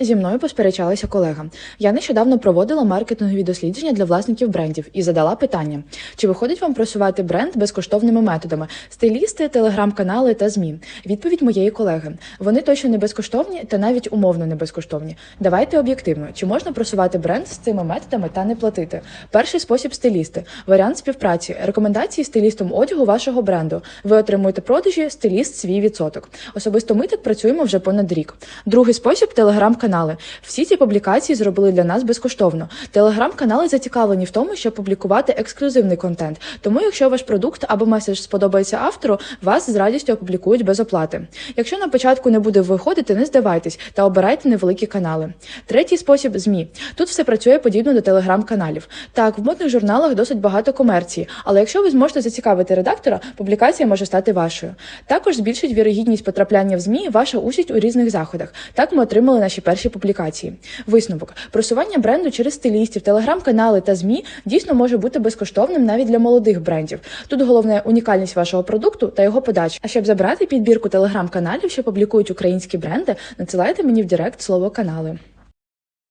Зі мною посперечалася колега. Я нещодавно проводила маркетингові дослідження для власників брендів і задала питання: чи виходить вам просувати бренд безкоштовними методами стилісти, телеграм-канали та змі? Відповідь моєї колеги: вони точно не безкоштовні та навіть умовно не безкоштовні. Давайте об'єктивно, чи можна просувати бренд з цими методами та не платити? Перший спосіб стилісти, варіант співпраці, рекомендації стилістом одягу вашого бренду. Ви отримуєте продажі, стиліст свій відсоток. Особисто ми так працюємо вже понад рік. Другий спосіб телеграм-канали. Всі ці публікації зробили для нас безкоштовно. Телеграм-канали зацікавлені в тому, щоб публікувати ексклюзивний контент. Тому, якщо ваш продукт або меседж сподобається автору, вас з радістю опублікують без оплати. Якщо на початку не буде виходити, не здавайтесь та обирайте невеликі канали. Третій спосіб змі. Тут все працює подібно до телеграм-каналів. Так, в модних журналах досить багато комерції, але якщо ви зможете зацікавити редактора, публікація може стати вашою. Також збільшить вірогідність потрапляння в змі ваша участь у різних заходах. Так ми отримали наші перші публікації. Висновок просування бренду через стилістів, телеграм-канали та змі дійсно може бути безкоштовним навіть для молодих брендів. Тут головне унікальність вашого продукту та його подачі. А щоб забрати підбірку телеграм-каналів, що публікують українські бренди, надсилайте мені в Директ слово канали.